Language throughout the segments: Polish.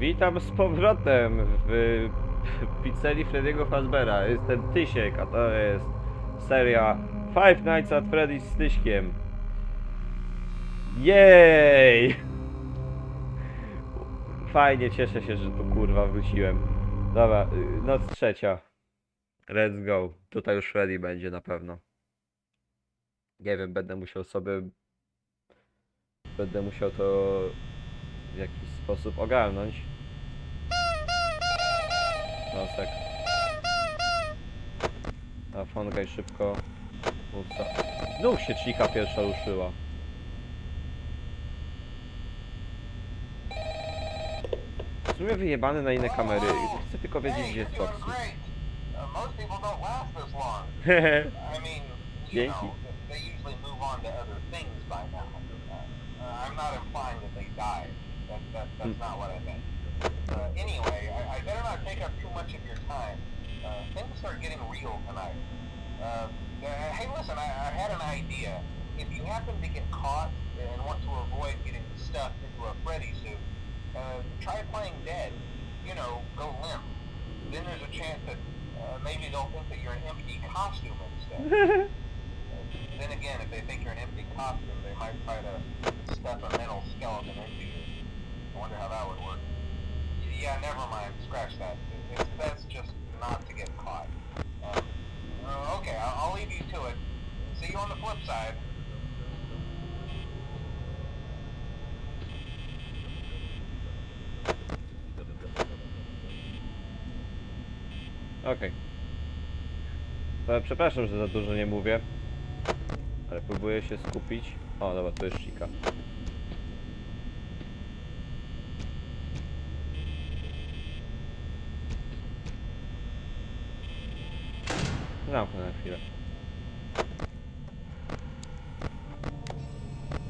Witam z powrotem w pizzerii Freddy'ego Fazbera. Jestem Tysiek, a to jest seria Five Nights at Freddy's z Tyśkiem. Jej! Fajnie, cieszę się, że tu kurwa wróciłem. Dobra, y, noc trzecia. Let's go. Tutaj już Freddy będzie na pewno. Nie wiem, będę musiał sobie... Będę musiał to w jakiś sposób ogarnąć. Nosek. A fonkaj szybko. Uca. Znów się czika pierwsza ruszyła. W sumie wyjebany na inne kamery. Chcę tylko wiedzieć, gdzie jest Foxy. Uh, Dzięki. usually move on to other things by now. Uh, I'm not implying that they died. That, that, that's not what I meant. Uh, anyway, I, I better not take up too much of your time. Uh, things are getting real tonight. Uh, uh, hey, listen, I, I had an idea. If you happen to get caught and want to avoid getting stuffed into a Freddy suit, uh, try playing dead. You know, go limp. Then there's a chance that uh, maybe they'll think that you're an empty costume instead. then again, if they think you're an empty costume, they might try to Yeah, never mind. Scratch that. It- It's best just not to get caught. Um, uh, okay, I'll, I'll leave you to it. See you on the flip side. Okej. Przepraszam, że za dużo nie mówię. Ale próbuję się skupić. O, dobra, to jest Chica. Zamknę na chwilę.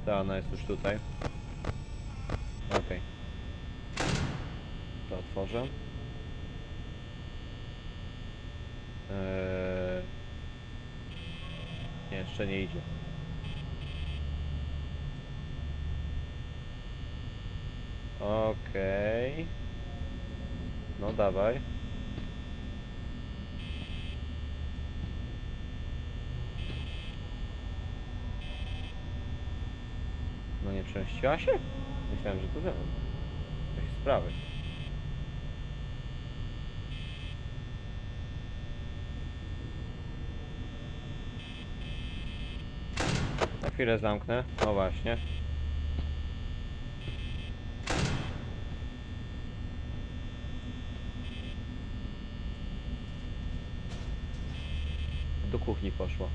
Ta, ona jest już tutaj. Okej. To otworzę. Eee... Nie, jeszcze nie idzie. Okej. No dawaj. Nie przemściła się? Myślałem, że ze mną. Jakieś sprawy. Na chwilę zamknę. No właśnie. Do kuchni poszła.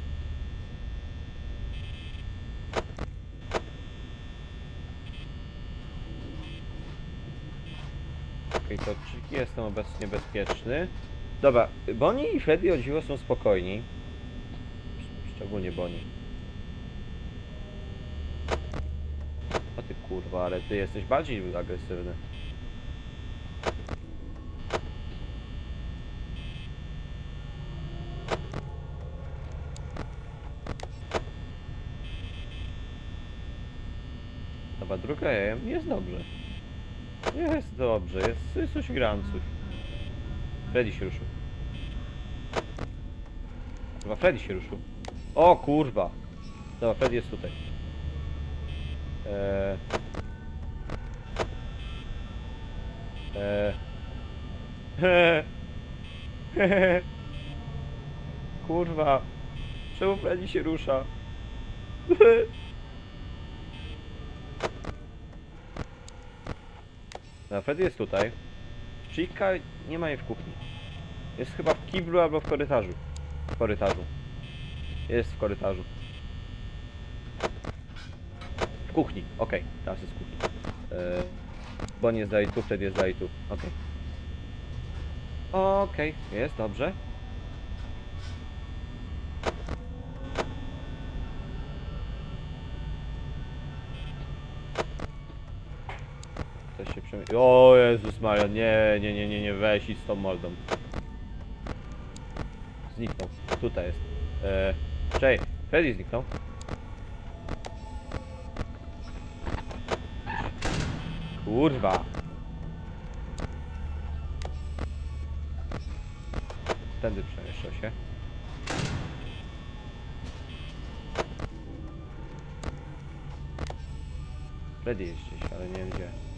Okej, to czy jestem obecnie bezpieczny? Dobra, Bonnie i Freddy o dziwo są spokojni. Szczególnie Bonnie. O ty kurwa, ale ty jesteś bardziej agresywny. Dobra, druga jest dobrze. Jest dobrze, jest, jest coś grancuś. Freddy się ruszył. Chyba Freddy się ruszył. O kurwa! Dobra, Freddy jest tutaj. Eee... Eee... Kurwa. Czemu Freddy się rusza? No, Freddy jest tutaj. Chica nie ma jej w kuchni. Jest chyba w kiblu albo w korytarzu. W korytarzu. Jest w korytarzu. W kuchni, okej, teraz jest w kuchni. Yy, bo nie dalej tu, wtedy jest dalej tu. Okej. Okej, jest dobrze. O Jezus Maria, nie, nie, nie, nie, nie, weź i z tą mordą. Zniknął, tutaj jest. Eee, cześć, Freddy zniknął. Kurwa. Tędy przemieszczę się. Freddy jest gdzieś, ale nie wiem gdzie.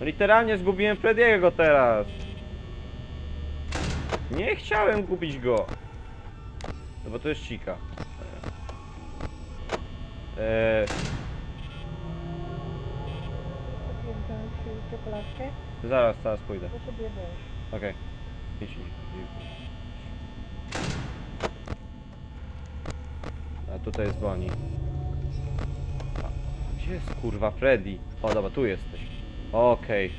Literalnie zgubiłem Frediego teraz. Nie chciałem gubić go. No bo to jest Chica. Eee, czekoladkę, zaraz, zaraz pójdę. sobie. Okej. Idź. A tutaj jest Bonnie. Gdzie jest kurwa Freddy? O dobra, tu jesteś. Okej.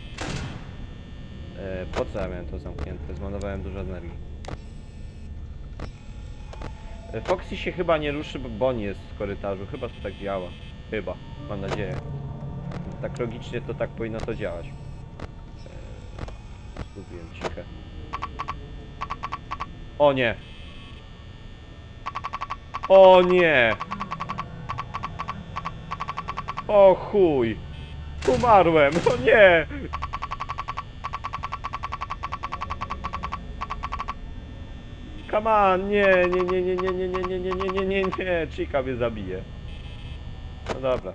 E, Po co ja miałem to zamknięte? Zmarnowałem dużo energii. E, Foxy się chyba nie ruszy, bo Bonnie jest w korytarzu. Chyba to tak działa. Chyba. Mam nadzieję. Tak logicznie to tak powinno to działać. E, cichę. O nie! O nie! O chuj! Umarłem! O nie! Come on! Nie, nie, nie, nie, nie, nie, nie, nie, nie, nie, nie, nie, nie, Chica mnie zabije. No dobra.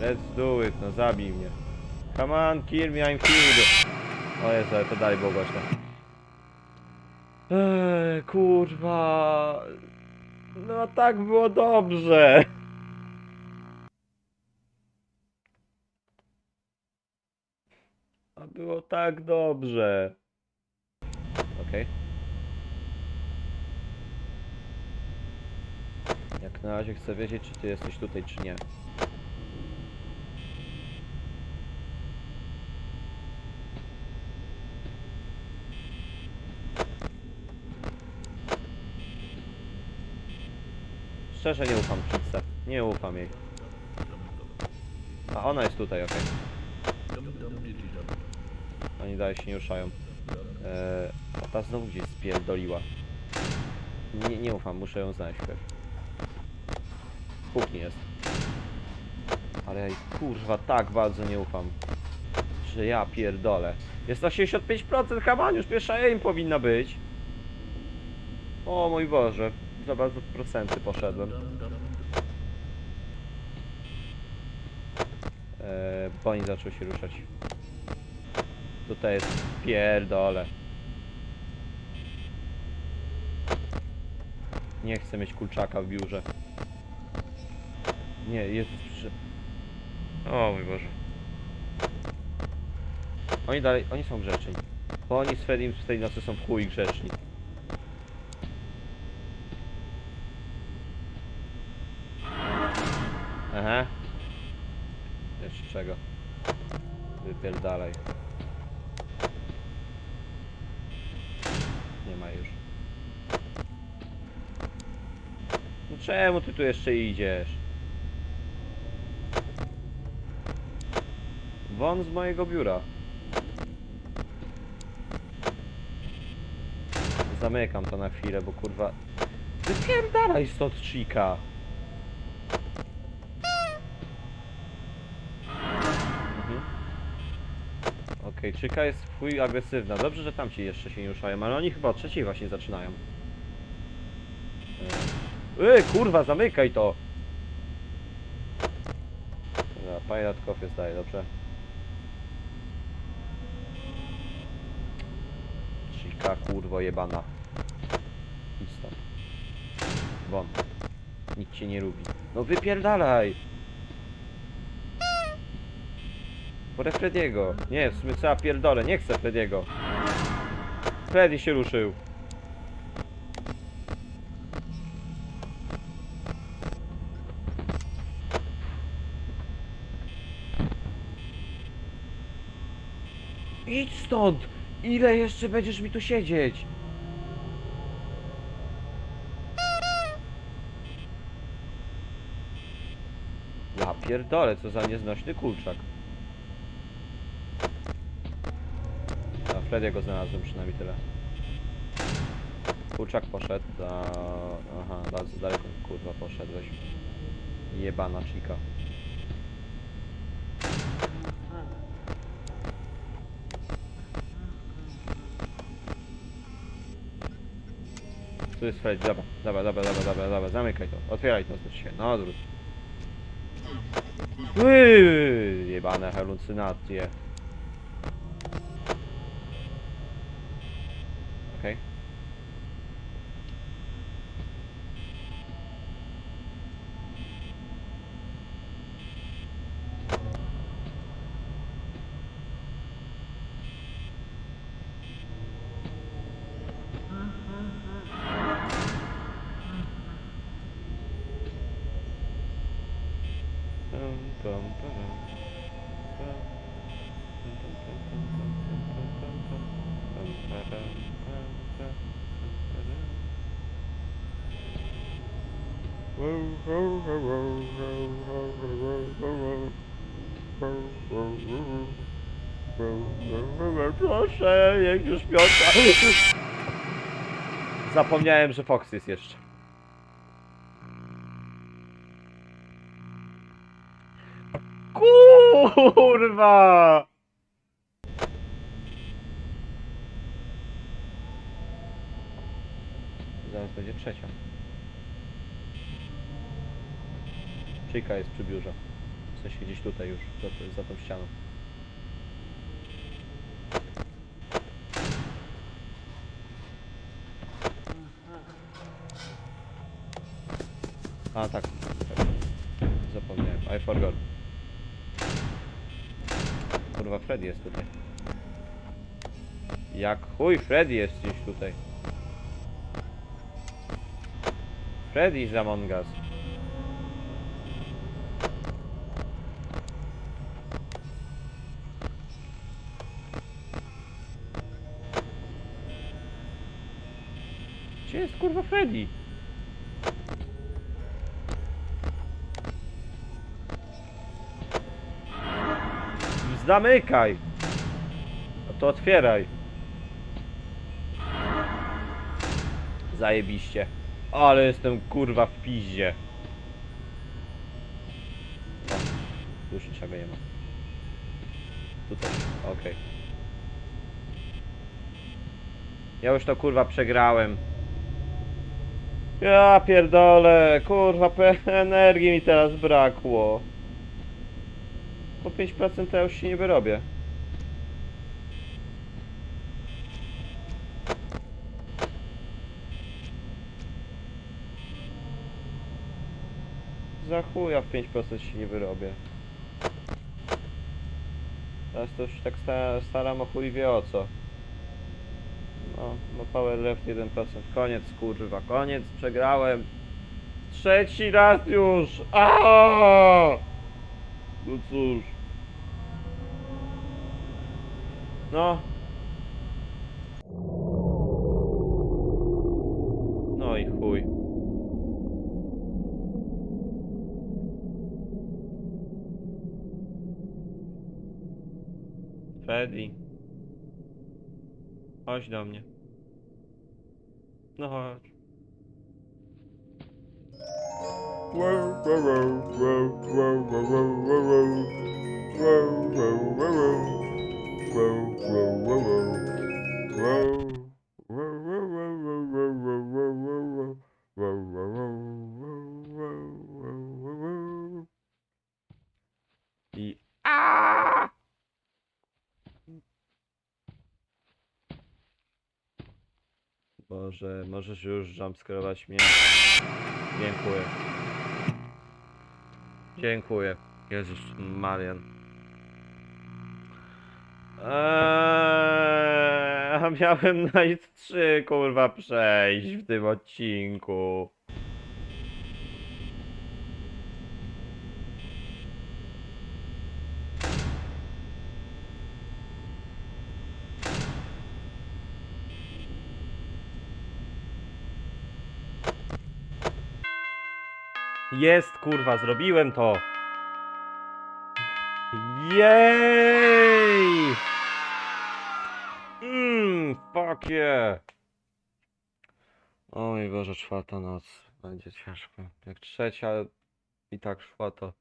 Let's do it, no zabij mnie. Come on, kill me, I'm killed. O Jezu, ale to dalej było głośno. Eee, kurwa. No tak było dobrze. A było tak dobrze. Okej. Jak na razie chcę wiedzieć, czy ty jesteś tutaj, czy nie. Szczerze nie ufam Pizze. Nie ufam jej. A ona jest tutaj, okej. Oni dalej się nie ruszają. Eee, a ta znowu gdzieś spierdoliła. Nie, nie ufam, muszę ją znaleźć. W kuchni jest. Ale jej, kurwa, tak bardzo nie ufam. Że ja pierdolę. Jest 85% hamaniusz, pierwsza im powinna być. O mój Boże, za bardzo procenty poszedłem. Eee, Bonnie zaczął się ruszać. Tutaj jest pierdole. Nie chcę mieć kulczaka w biurze. Nie, Jezus, przy... O mój Boże. Oni dalej, oni są grzeczni. Bo oni z Fredim w tej nocy są w chuj grzeczni. Aha. Jeszcze czego? Wypierdalaj. Nie ma już. No czemu ty tu jeszcze idziesz? Won z mojego biura. Zamykam to na chwilę, bo kurwa... Wypierdalaj stąd, chica! Mhm. Okej, Czyka jest chuj agresywna. Dobrze, że tamci jeszcze się nie ruszają, ale oni chyba o trzeciej właśnie zaczynają. Yy, kurwa, zamykaj to! Dobra, pilot cough jest dalej, dobrze? Czyka, kurwo jebana. Idź stąd. Won. Nikt cię nie lubi. No wypierdalaj! Porę Frediego. Nie, w sumie trzeba pierdolę, nie chcę Frediego. Freddy się ruszył. Idź stąd! Ile jeszcze będziesz mi tu siedzieć? Ja pierdolę, co za nieznośny kulczak. A Frediego znalazłem przynajmniej tyle. Kurczak poszedł, a... Aha, bardzo daleko kurwa poszedłeś. Jebana chica. Tu jest Freddy, dobra, dobra, dobra, dobra, dobra, dobra, zamykaj to, otwieraj to też się, no odwróć. Yy, jebane halucynacje. Proszę, niech już piąta. Zapomniałem, że Fox jest jeszcze. Kurwa! Zaraz będzie trzecia. Chica jest przy biurze. W sensie gdzieś tutaj już, za, za tą ścianą. A tak. tak. Zapomniałem. I forgot. Kurwa, Freddy jest tutaj. Jak chuj, Freddy jest gdzieś tutaj. Freddy z Among Us. Kurwa Freddy? Zamykaj! To otwieraj. Zajebiście. Ale jestem kurwa w piździe. O, już niczego nie ma. Tutaj, okej. Ja już to kurwa przegrałem. Ja pierdolę, kurwa, energii mi teraz brakło. Po 5% to ja już się nie wyrobię. Za chuja w 5% się nie wyrobię. Teraz to już tak sta staram o chuj wie o co. No, no power left 1%. Koniec kurwa, koniec, przegrałem. Trzeci raz już! Aaaa! No cóż. No. No i chuj. Freddy. Chodź do mnie. Ne hayat. Boże, możesz już jumpscarować mnie. Dziękuję. Dziękuję. Jezus Marian. Eee, a miałem Night 3 kurwa przejść w tym odcinku. Jest kurwa, zrobiłem to. Jej! Mmm, fuck yeah. O mój Boże, czwarta noc. Będzie ciężko. Jak trzecia i tak szła, to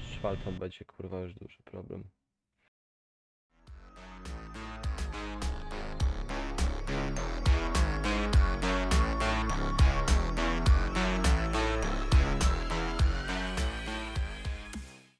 z czwartą będzie kurwa już duży problem.